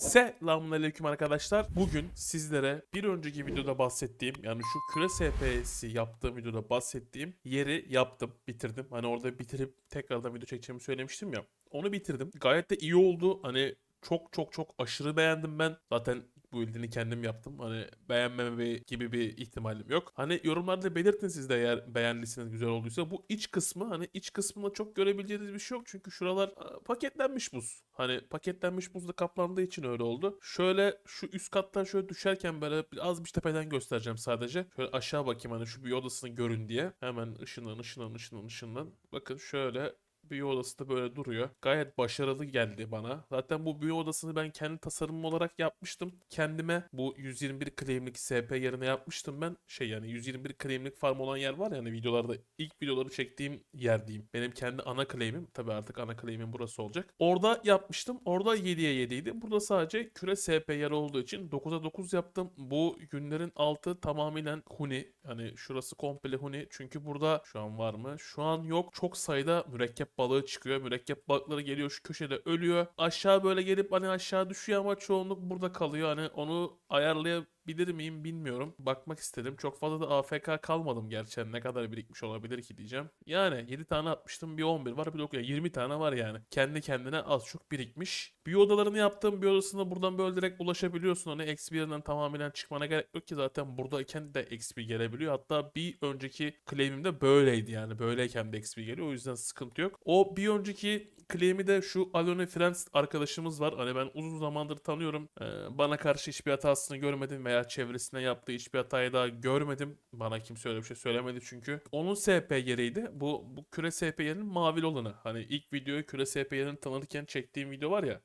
Selamünaleyküm arkadaşlar. Bugün sizlere bir önceki videoda bahsettiğim yani şu küre SPS'i yaptığım videoda bahsettiğim yeri yaptım, bitirdim. Hani orada bitirip tekrardan video çekeceğimi söylemiştim ya. Onu bitirdim. Gayet de iyi oldu. Hani çok çok çok aşırı beğendim ben. Zaten bu ildini kendim yaptım. Hani beğenmeme gibi bir ihtimalim yok. Hani yorumlarda belirtin siz de eğer beğendiyseniz güzel olduysa. Bu iç kısmı hani iç kısmında çok görebileceğiniz bir şey yok. Çünkü şuralar paketlenmiş buz. Hani paketlenmiş buzla kaplandığı için öyle oldu. Şöyle şu üst kattan şöyle düşerken böyle az bir tepeden göstereceğim sadece. Şöyle aşağı bakayım hani şu bir odasını görün diye. Hemen ışından ışından ışından ışından. Bakın şöyle büyü odası da böyle duruyor. Gayet başarılı geldi bana. Zaten bu büyü odasını ben kendi tasarımım olarak yapmıştım. Kendime bu 121 claim'lik SP yerine yapmıştım ben. Şey yani 121 claim'lik farm olan yer var ya hani videolarda ilk videoları çektiğim yer diyeyim. Benim kendi ana claim'im. Tabii artık ana claim'im burası olacak. Orada yapmıştım. Orada 7'ye 7 idi. Burada sadece küre SP yer olduğu için 9'a 9 yaptım. Bu günlerin altı tamamen huni. Hani şurası komple huni. Çünkü burada şu an var mı? Şu an yok. Çok sayıda mürekkep balığı çıkıyor. Mürekkep balıkları geliyor şu köşede ölüyor. Aşağı böyle gelip hani aşağı düşüyor ama çoğunluk burada kalıyor. Hani onu ayarlayabilir miyim bilmiyorum. Bakmak istedim. Çok fazla da AFK kalmadım. Hani ne kadar birikmiş olabilir ki diyeceğim. Yani 7 tane atmıştım. Bir 11 var bir 9. Yani 20 tane var yani. Kendi kendine az çok birikmiş. Bir odalarını yaptım. Bir odasına buradan böyle direkt ulaşabiliyorsun. Hani XP yerinden tamamen çıkmana gerek yok ki zaten buradayken de XP gelebiliyor. Hatta bir önceki claim'imde böyleydi yani. Böyleyken de XP geliyor. O yüzden sıkıntı yok. O bir önceki claim'i de şu Alone Friends arkadaşımız var. Hani ben uzun zamandır tanıyorum. Ee, bana karşı hiçbir hatasını görmedim veya çevresine yaptığı hiçbir hatayı daha görmedim. Bana kimse öyle bir şey söylemedi çünkü. Onun SP yeriydi. Bu, bu küre SP yerinin mavili olanı. Hani ilk videoyu küre SP yerini tanırken çektiğim video var ya.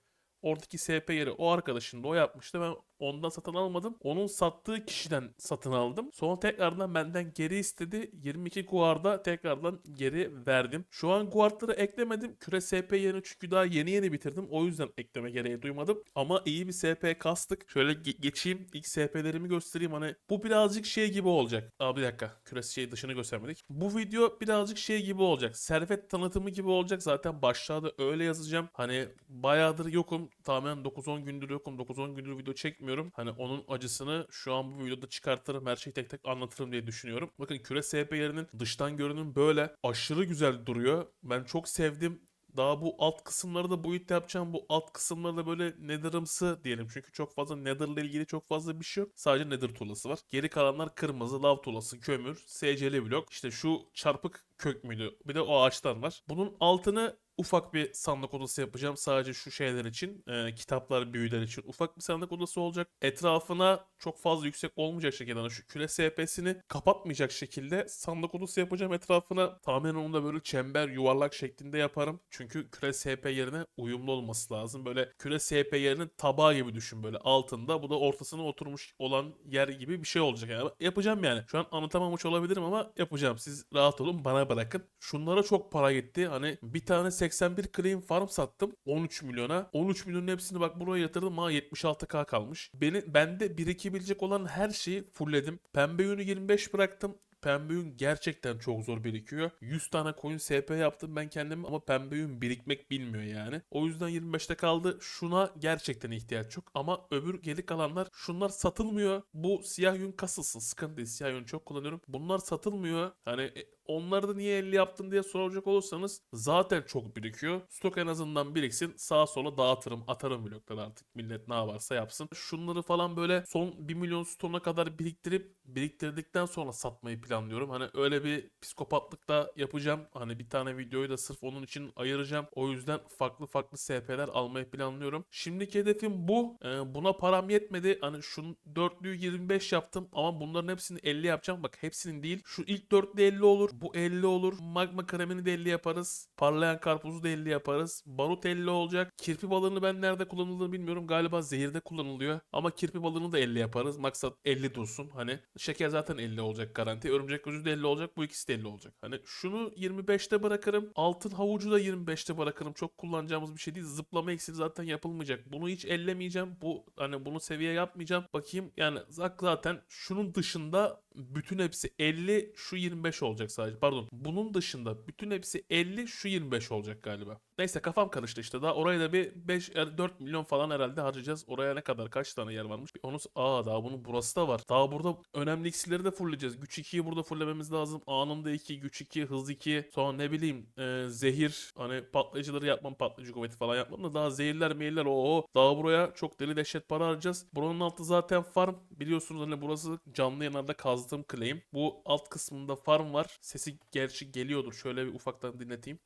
Oradaki SP yeri o arkadaşın da o yapmıştı. Ben ondan satın almadım. Onun sattığı kişiden satın aldım. Sonra tekrardan benden geri istedi. 22 guarda tekrardan geri verdim. Şu an guardları eklemedim. Küre SP yerini çünkü daha yeni yeni bitirdim. O yüzden ekleme gereği duymadım. Ama iyi bir SP kastık. Şöyle ge- geçeyim. İlk SP'lerimi göstereyim. Hani bu birazcık şey gibi olacak. Aa bir dakika. Küre şey dışını göstermedik. Bu video birazcık şey gibi olacak. Servet tanıtımı gibi olacak. Zaten başlığa da öyle yazacağım. Hani bayağıdır yokum. Tamamen 9-10 gündür yokum. 9-10 gündür video çekmiyorum. Hani onun acısını şu an bu videoda çıkartırım. Her şeyi tek tek anlatırım diye düşünüyorum. Bakın küre SP yerinin dıştan görünüm böyle aşırı güzel duruyor. Ben çok sevdim. Daha bu alt kısımları da boyut yapacağım. Bu alt kısımları da böyle netherımsı diyelim. Çünkü çok fazla nether ile ilgili çok fazla bir şey yok. Sadece nether tuğlası var. Geri kalanlar kırmızı, lav tuğlası, kömür, SC'li blok. İşte şu çarpık kök müydü? Bir de o ağaçtan var. Bunun altını ufak bir sandık odası yapacağım. Sadece şu şeyler için, e, kitaplar, büyüler için ufak bir sandık odası olacak. Etrafına çok fazla yüksek olmayacak şekilde, yani şu küre SP'sini kapatmayacak şekilde sandık odası yapacağım etrafına. Tamamen onu da böyle çember, yuvarlak şeklinde yaparım. Çünkü küre SP yerine uyumlu olması lazım. Böyle küre SP yerinin tabağı gibi düşün böyle altında. Bu da ortasına oturmuş olan yer gibi bir şey olacak. Yani yapacağım yani. Şu an anlatamamış olabilirim ama yapacağım. Siz rahat olun bana bırakın. Şunlara çok para gitti. Hani bir tane 81 claim farm sattım 13 milyona. 13 milyonun hepsini bak buraya yatırdım ha 76k kalmış. Beni bende birikebilecek olan her şeyi fullledim. Pembe yünü 25 bıraktım. Pembe yün gerçekten çok zor birikiyor. 100 tane coin SP yaptım ben kendim ama pembe yün birikmek bilmiyor yani. O yüzden 25'te kaldı. Şuna gerçekten ihtiyaç yok. Ama öbür geri kalanlar şunlar satılmıyor. Bu siyah yün kasılsın. Sıkıntı değil. Siyah yün çok kullanıyorum. Bunlar satılmıyor. Hani e, onları da niye 50 yaptın diye soracak olursanız zaten çok birikiyor. Stok en azından biriksin. Sağa sola dağıtırım. Atarım blokları artık. Millet ne yaparsa yapsın. Şunları falan böyle son 1 milyon stona kadar biriktirip biriktirdikten sonra satmayı planlıyorum. Hani öyle bir psikopatlık da yapacağım. Hani bir tane videoyu da sırf onun için ayıracağım. O yüzden farklı farklı SP'ler almayı planlıyorum. Şimdiki hedefim bu. Ee, buna param yetmedi. Hani şunun dörtlüyü 25 yaptım ama bunların hepsini 50 yapacağım. Bak hepsinin değil. Şu ilk dörtlü 50 olur. Bu 50 olur. Magma kremini de 50 yaparız. Parlayan karpuzu da 50 yaparız. Barut 50 olacak. Kirpi balığını ben nerede kullanıldığını bilmiyorum. Galiba zehirde kullanılıyor. Ama kirpi balığını da 50 yaparız. Maksat 50 dursun. Hani şeker zaten 50 olacak garanti. Örümcek gözü de 50 olacak. Bu ikisi de 50 olacak. Hani şunu 25'te bırakırım. Altın havucu da 25'te bırakırım. Çok kullanacağımız bir şey değil. Zıplama iksiri zaten yapılmayacak. Bunu hiç ellemeyeceğim. Bu hani bunu seviye yapmayacağım. Bakayım yani zaten şunun dışında bütün hepsi 50 şu 25 olacak sadece. Pardon. Bunun dışında bütün hepsi 50 şu 25 olacak galiba. Neyse kafam karıştı işte. Daha oraya da bir 5 4 milyon falan herhalde harcayacağız. Oraya ne kadar kaç tane yer varmış? Bir Onu aa daha bunun burası da var. Daha burada önemli iksirleri de fullleyeceğiz. Güç 2'yi burada fulllememiz lazım. Anında 2, güç 2, hız 2. Sonra ne bileyim e, zehir hani patlayıcıları yapmam, patlayıcı kuvveti falan yapmam da daha zehirler, meyiller o Daha buraya çok deli dehşet para harcayacağız. Buranın altı zaten farm. Biliyorsunuz hani burası canlı yanarda kazdığım claim. Bu alt kısmında farm var. Sesi gerçi geliyordur. Şöyle bir ufaktan dinleteyim.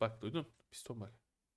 Bak duydun? Piston bak.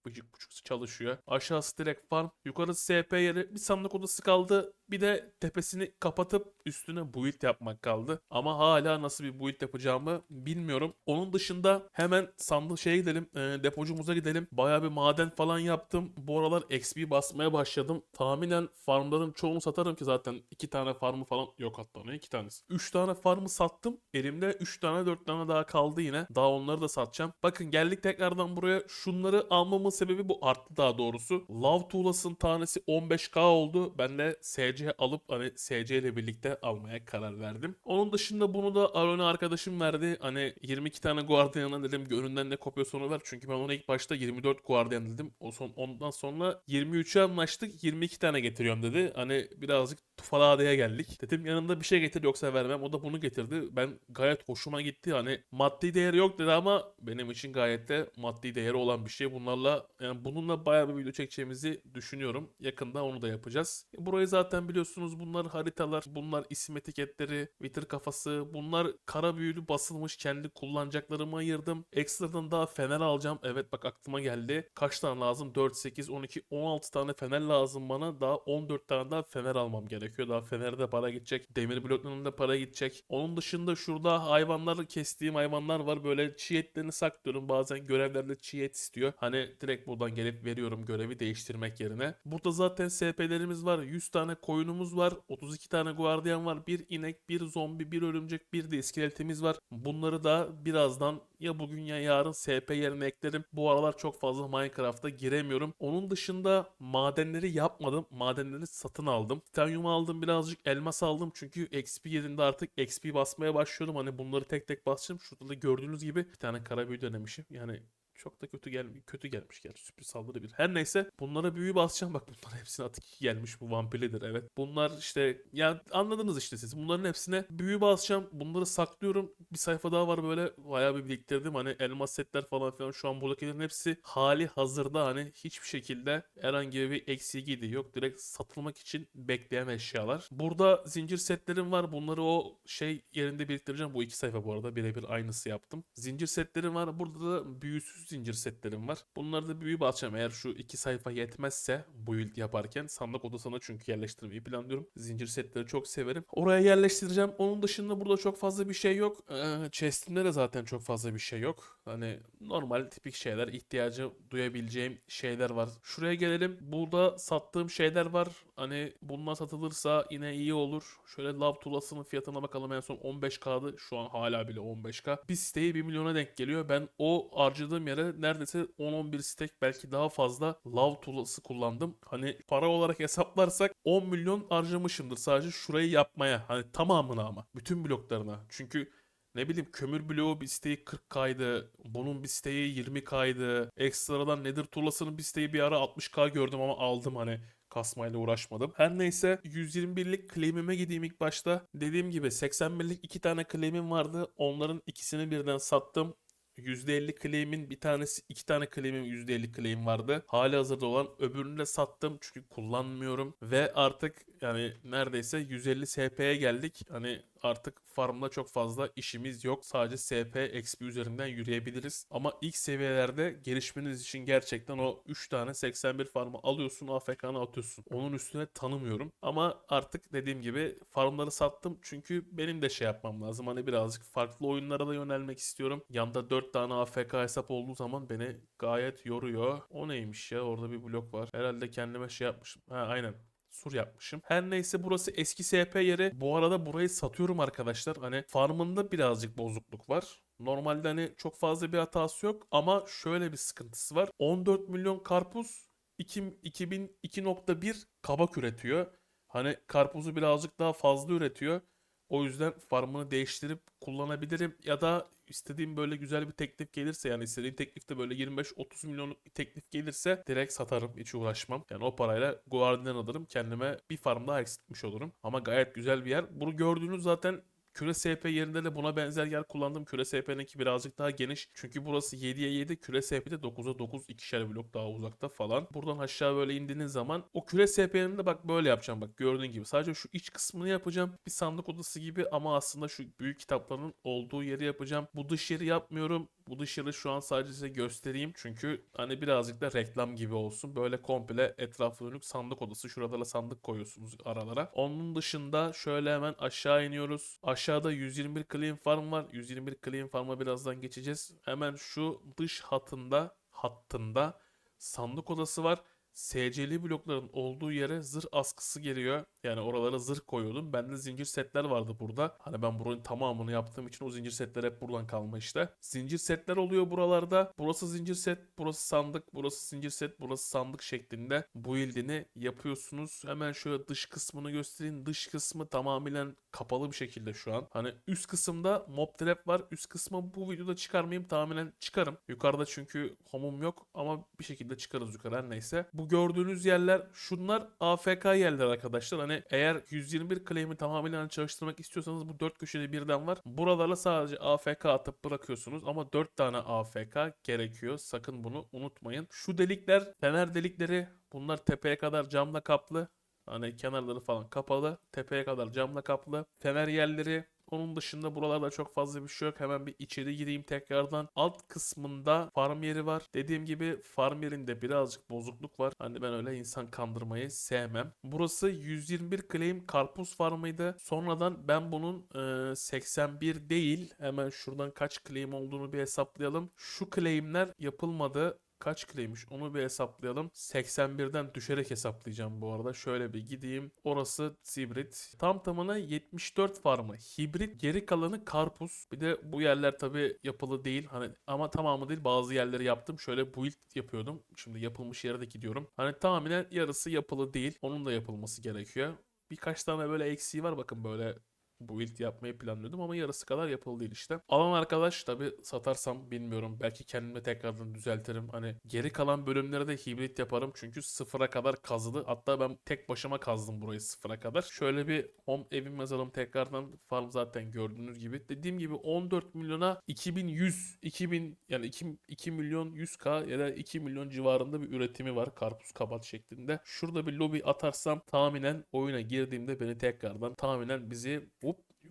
Bıcık buçuk çalışıyor. Aşağısı direkt farm. Yukarısı SP yeri. Bir sandık odası kaldı. Bir de tepesini kapatıp üstüne build yapmak kaldı. Ama hala nasıl bir build yapacağımı bilmiyorum. Onun dışında hemen sandık şeye gidelim. e, depocumuza gidelim. Bayağı bir maden falan yaptım. Bu aralar XP basmaya başladım. Tahminen farmların çoğunu satarım ki zaten iki tane farmı falan yok hatta ne iki tanesi. Üç tane farmı sattım. Elimde üç tane dört tane daha kaldı yine. Daha onları da satacağım. Bakın geldik tekrardan buraya. Şunları almamın sebebi bu arttı daha doğrusu. Love Tuğlas'ın tanesi 15k oldu. Ben de SC alıp hani SC ile birlikte almaya karar verdim. Onun dışında bunu da Arone arkadaşım verdi. Hani 22 tane Guardian'a dedim göründen ne kopyasını ver. Çünkü ben ona ilk başta 24 Guardian dedim. O son ondan sonra 23'e anlaştık. 22 tane getiriyorum dedi. Hani birazcık tufaladeye geldik. Dedim yanında bir şey getir yoksa vermem. O da bunu getirdi. Ben gayet hoşuma gitti. Hani maddi değeri yok dedi ama benim için gayet de maddi değeri olan bir şey. Bunlarla yani bununla bayağı bir video çekeceğimizi düşünüyorum. Yakında onu da yapacağız. Burayı zaten biliyorsunuz bunlar haritalar, bunlar isim etiketleri, Twitter kafası, bunlar kara büyülü basılmış kendi kullanacaklarımı ayırdım. Ekstradan daha fener alacağım. Evet bak aklıma geldi. Kaç tane lazım? 4, 8, 12, 16 tane fener lazım bana. Daha 14 tane daha fener almam gerekiyor. Daha fenere de para gidecek. Demir bloklarına da para gidecek. Onun dışında şurada hayvanları kestiğim hayvanlar var. Böyle çiğ etlerini saklıyorum. Bazen görevlerde çiğ et istiyor. Hani direkt buradan gelip veriyorum görevi değiştirmek yerine. Burada zaten SP'lerimiz var. 100 tane koyunumuz var. 32 tane guardiyan var. Bir inek, bir zombi, bir örümcek, bir de iskeletimiz var. Bunları da birazdan ya bugün ya yarın SP yerine eklerim. Bu aralar çok fazla Minecraft'a giremiyorum. Onun dışında madenleri yapmadım. Madenleri satın aldım. Titanium aldım birazcık elmas aldım. Çünkü XP yerinde artık XP basmaya başlıyorum. Hani bunları tek tek basacağım. Şurada da gördüğünüz gibi bir tane kara büyü denemişim. Yani çok da kötü gel kötü gelmiş gerçi sürpriz saldırı bir. Her neyse bunlara büyü basacağım bak bunların hepsine atık gelmiş bu vampirlidir evet. Bunlar işte ya anladınız işte siz. Bunların hepsine büyü basacağım. Bunları saklıyorum. Bir sayfa daha var böyle bayağı bir biriktirdim. Hani elmas setler falan filan şu an buradakilerin hepsi hali hazırda hani hiçbir şekilde herhangi bir eksiği gidiği yok. Direkt satılmak için bekleyen eşyalar. Burada zincir setlerim var. Bunları o şey yerinde biriktireceğim. Bu iki sayfa bu arada birebir aynısı yaptım. Zincir setlerim var. Burada da büyüsüz zincir setlerim var. Bunları da büyü basacağım. Eğer şu iki sayfa yetmezse build yaparken sandık odasına çünkü yerleştirmeyi planlıyorum. Zincir setleri çok severim. Oraya yerleştireceğim. Onun dışında burada çok fazla bir şey yok. Ee, chestimde de zaten çok fazla bir şey yok. Hani normal tipik şeyler, ihtiyacı duyabileceğim şeyler var. Şuraya gelelim. Burada sattığım şeyler var. Hani bunlar satılırsa yine iyi olur. Şöyle lav tulasının fiyatına bakalım. En son 15k'dı. Şu an hala bile 15k. Bir siteyi 1 milyona denk geliyor. Ben o harcadığım yere neredeyse 10-11 stek belki daha fazla lav tulası kullandım. Hani para olarak hesaplarsak 10 milyon harcamışımdır sadece şurayı yapmaya. Hani tamamına ama. Bütün bloklarına. Çünkü ne bileyim kömür bloğu bir isteği 40k'ydı. Bunun bir isteği 20k'ydı. Ekstradan nedir tuğlasının bir isteği bir ara 60k gördüm ama aldım hani kasmayla uğraşmadım. Her neyse 121'lik claim'ime gideyim ilk başta. Dediğim gibi 81'lik iki tane claim'im vardı. Onların ikisini birden sattım. %50 claim'in bir tanesi iki tane claim'im %50 claim vardı. Hali hazırda olan öbürünü de sattım çünkü kullanmıyorum ve artık yani neredeyse 150 SP'ye geldik. Hani artık farmda çok fazla işimiz yok. Sadece SP, XP üzerinden yürüyebiliriz. Ama ilk seviyelerde gelişmeniz için gerçekten o 3 tane 81 farmı alıyorsun, AFK'na atıyorsun. Onun üstüne tanımıyorum. Ama artık dediğim gibi farmları sattım. Çünkü benim de şey yapmam lazım. Hani birazcık farklı oyunlara da yönelmek istiyorum. Yanda 4 tane AFK hesap olduğu zaman beni gayet yoruyor. O neymiş ya? Orada bir blok var. Herhalde kendime şey yapmışım. Ha aynen sur yapmışım. Her neyse burası eski SP yeri. Bu arada burayı satıyorum arkadaşlar. Hani farmında birazcık bozukluk var. Normalde hani çok fazla bir hatası yok ama şöyle bir sıkıntısı var. 14 milyon karpuz 2, 2002.1 kabak üretiyor. Hani karpuzu birazcık daha fazla üretiyor. O yüzden farmını değiştirip kullanabilirim ya da istediğim böyle güzel bir teklif gelirse yani istediğim teklifte böyle 25-30 milyonluk bir teklif gelirse direkt satarım hiç uğraşmam. Yani o parayla Guardian alırım kendime bir farm daha eksiltmiş olurum. Ama gayet güzel bir yer. Bunu gördüğünüz zaten Küre SP yerinde de buna benzer yer kullandım. Küre SP'ninki birazcık daha geniş. Çünkü burası 7'ye 7, Küre SP'de 9'a 9 ikişer blok daha uzakta falan. Buradan aşağı böyle indiğiniz zaman o Küre SP'nin de bak böyle yapacağım bak gördüğün gibi. Sadece şu iç kısmını yapacağım. Bir sandık odası gibi ama aslında şu büyük kitapların olduğu yeri yapacağım. Bu dış yeri yapmıyorum. Bu dışarı şu an sadece size göstereyim. Çünkü hani birazcık da reklam gibi olsun. Böyle komple etrafı dönük sandık odası. Şurada da sandık koyuyorsunuz aralara. Onun dışında şöyle hemen aşağı iniyoruz. Aşağıda 121 clean farm var. 121 clean farm'a birazdan geçeceğiz. Hemen şu dış hatında hattında sandık odası var. SC'li blokların olduğu yere zırh askısı geliyor. Yani oralara zırh koyuyordum. Bende zincir setler vardı burada. Hani ben buranın tamamını yaptığım için o zincir setler hep buradan kalma işte. Zincir setler oluyor buralarda. Burası zincir set, burası sandık, burası zincir set, burası sandık şeklinde bu ildini yapıyorsunuz. Hemen şöyle dış kısmını göstereyim. Dış kısmı tamamen kapalı bir şekilde şu an. Hani üst kısımda mob trap var. Üst kısmı bu videoda çıkarmayayım. Tamamen çıkarım. Yukarıda çünkü homum yok ama bir şekilde çıkarız yukarı her neyse. Bu gördüğünüz yerler şunlar AFK yerler arkadaşlar. Hani eğer 121 claim'i tamamen çalıştırmak istiyorsanız bu 4 köşede birden var. Buralarla sadece AFK atıp bırakıyorsunuz ama 4 tane AFK gerekiyor. Sakın bunu unutmayın. Şu delikler fener delikleri bunlar tepeye kadar camla kaplı. Hani kenarları falan kapalı. Tepeye kadar camla kaplı. Fener yerleri onun dışında buralarda çok fazla bir şey yok. Hemen bir içeri gireyim tekrardan. Alt kısmında farm yeri var. Dediğim gibi farm yerinde birazcık bozukluk var. Hani ben öyle insan kandırmayı sevmem. Burası 121 claim karpuz farmıydı. Sonradan ben bunun e, 81 değil. Hemen şuradan kaç claim olduğunu bir hesaplayalım. Şu claimler yapılmadı kaç claimmiş onu bir hesaplayalım. 81'den düşerek hesaplayacağım bu arada. Şöyle bir gideyim. Orası hibrit. Tam tamına 74 farmı. Hibrit geri kalanı karpuz. Bir de bu yerler tabi yapılı değil. Hani ama tamamı değil. Bazı yerleri yaptım. Şöyle build yapıyordum. Şimdi yapılmış yere de gidiyorum. Hani tahminen yarısı yapılı değil. Onun da yapılması gerekiyor. Birkaç tane böyle eksiği var bakın böyle build yapmayı planlıyordum ama yarısı kadar yapıldı değil işte. Alan arkadaş tabi satarsam bilmiyorum. Belki kendime tekrardan düzeltirim. Hani geri kalan bölümlere de hibrit yaparım. Çünkü sıfıra kadar kazıdı. Hatta ben tek başıma kazdım burayı sıfıra kadar. Şöyle bir home evim yazalım tekrardan. Farm zaten gördüğünüz gibi. Dediğim gibi 14 milyona 2100 2000 yani 2, 2 milyon 100k ya da 2 milyon civarında bir üretimi var. Karpuz kabat şeklinde. Şurada bir lobi atarsam tahminen oyuna girdiğimde beni tekrardan tahminen bizi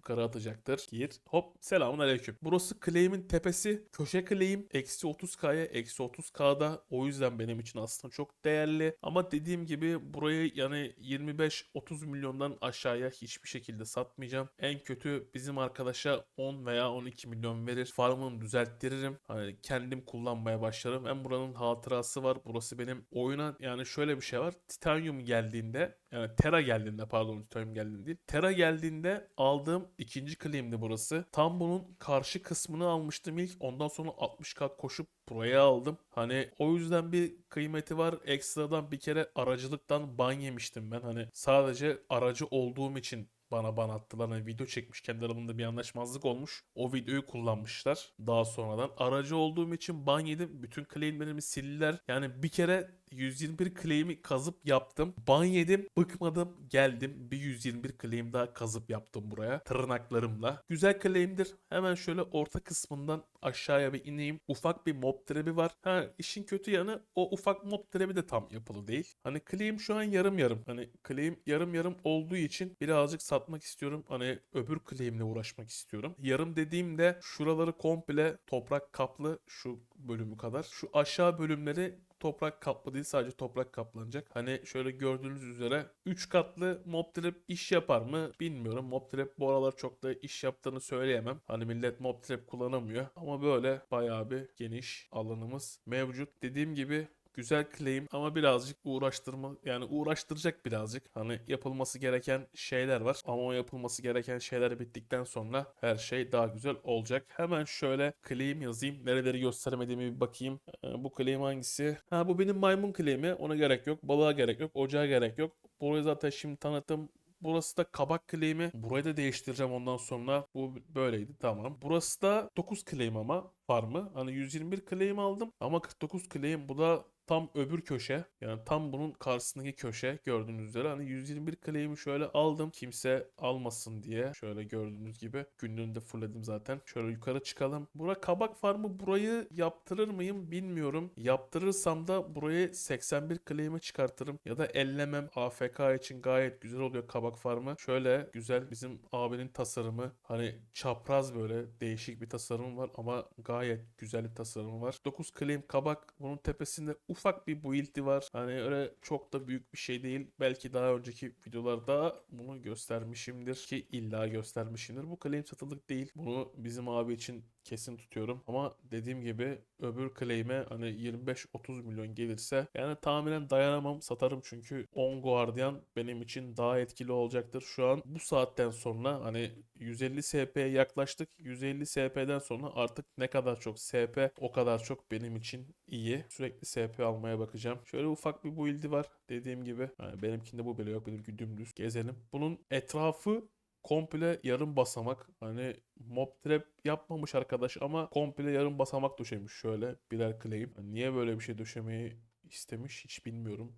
yukarı atacaktır. Gir. Hop selamun aleyküm. Burası claim'in tepesi. Köşe claim. Eksi 30k'ya eksi 30k'da. O yüzden benim için aslında çok değerli. Ama dediğim gibi burayı yani 25-30 milyondan aşağıya hiçbir şekilde satmayacağım. En kötü bizim arkadaşa 10 veya 12 milyon verir. Farmını düzelttiririm. Hani kendim kullanmaya başlarım. Hem buranın hatırası var. Burası benim oyuna yani şöyle bir şey var. Titanium geldiğinde yani Terra geldiğinde pardon Titanium geldiğinde değil. Terra geldiğinde aldığım ikinci claim'di burası. Tam bunun karşı kısmını almıştım ilk. Ondan sonra 60k koşup buraya aldım. Hani o yüzden bir kıymeti var. Ekstradan bir kere aracılıktan ban yemiştim ben. Hani sadece aracı olduğum için bana ban attılar. Hani video çekmiş kendi aralarında bir anlaşmazlık olmuş. O videoyu kullanmışlar daha sonradan. Aracı olduğum için ban yedim. Bütün claimlerimi sildiler. Yani bir kere 121 claim'i kazıp yaptım. Ban yedim. Bıkmadım. Geldim. Bir 121 claim daha kazıp yaptım buraya. Tırnaklarımla. Güzel claim'dir. Hemen şöyle orta kısmından aşağıya bir ineyim. Ufak bir mob trap'i var. Ha işin kötü yanı o ufak mob trap'i de tam yapılı değil. Hani claim şu an yarım yarım. Hani claim yarım yarım olduğu için birazcık satmak istiyorum. Hani öbür claim'le uğraşmak istiyorum. Yarım dediğimde şuraları komple toprak kaplı şu bölümü kadar. Şu aşağı bölümleri toprak kaplı değil sadece toprak kaplanacak. Hani şöyle gördüğünüz üzere 3 katlı mob trap iş yapar mı bilmiyorum. Mob trap bu aralar çok da iş yaptığını söyleyemem. Hani millet mob trap kullanamıyor ama böyle bayağı bir geniş alanımız mevcut. Dediğim gibi Güzel claim ama birazcık uğraştırma yani uğraştıracak birazcık. Hani yapılması gereken şeyler var ama o yapılması gereken şeyler bittikten sonra her şey daha güzel olacak. Hemen şöyle claim yazayım. Nereleri göstermediğimi bir bakayım. Ee, bu claim hangisi? Ha bu benim maymun claim'i. Ona gerek yok. Balığa gerek yok. Ocağa gerek yok. Burayı zaten şimdi tanıttım. Burası da kabak claim'i. Burayı da değiştireceğim ondan sonra. Bu böyleydi tamam. Burası da 9 claim ama farmı. Hani 121 claim aldım ama 49 claim bu da tam öbür köşe. Yani tam bunun karşısındaki köşe gördüğünüz üzere. Hani 121 claim'i şöyle aldım. Kimse almasın diye. Şöyle gördüğünüz gibi. Günlüğünü de fullledim zaten. Şöyle yukarı çıkalım. Bura kabak farmı burayı yaptırır mıyım bilmiyorum. Yaptırırsam da burayı 81 claim'e çıkartırım. Ya da ellemem. AFK için gayet güzel oluyor kabak farmı. Şöyle güzel bizim abinin tasarımı. Hani çapraz böyle değişik bir tasarım var ama gayet güzel bir tasarımı var. 9 claim kabak. Bunun tepesinde ufak bir build'i var. Hani öyle çok da büyük bir şey değil. Belki daha önceki videolarda bunu göstermişimdir ki illa göstermişimdir. Bu claim satılık değil. Bunu bizim abi için kesin tutuyorum. Ama dediğim gibi öbür claim'e hani 25-30 milyon gelirse yani tahminen dayanamam satarım çünkü 10 Guardian benim için daha etkili olacaktır. Şu an bu saatten sonra hani 150 SP'ye yaklaştık. 150 SP'den sonra artık ne kadar çok SP o kadar çok benim için iyi. Sürekli SP almaya bakacağım. Şöyle ufak bir build'i var dediğim gibi. Yani benimkinde bu bile yok. Benimki dümdüz. Gezelim. Bunun etrafı komple yarım basamak. Hani mob trap yapmamış arkadaş ama komple yarım basamak döşemiş şöyle birer claim. Hani niye böyle bir şey döşemeyi istemiş hiç bilmiyorum.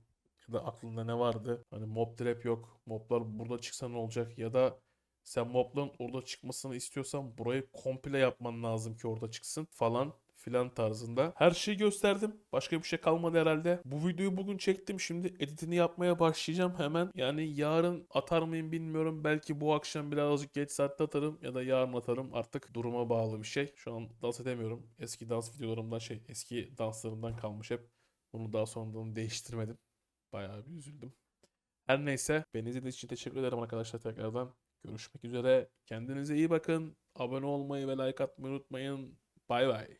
Ya da aklında ne vardı? Hani mob trap yok. Moblar burada çıksa ne olacak? Ya da sen mobların orada çıkmasını istiyorsan burayı komple yapman lazım ki orada çıksın falan filan tarzında. Her şeyi gösterdim. Başka bir şey kalmadı herhalde. Bu videoyu bugün çektim. Şimdi editini yapmaya başlayacağım hemen. Yani yarın atar mıyım bilmiyorum. Belki bu akşam birazcık geç saatte atarım ya da yarın atarım. Artık duruma bağlı bir şey. Şu an dans edemiyorum. Eski dans videolarımdan şey, eski danslarımdan kalmış hep. Bunu daha sonradan değiştirmedim. Bayağı bir üzüldüm. Her neyse beni izlediğiniz için teşekkür ederim arkadaşlar tekrardan. Görüşmek üzere. Kendinize iyi bakın. Abone olmayı ve like atmayı unutmayın. Bay bay.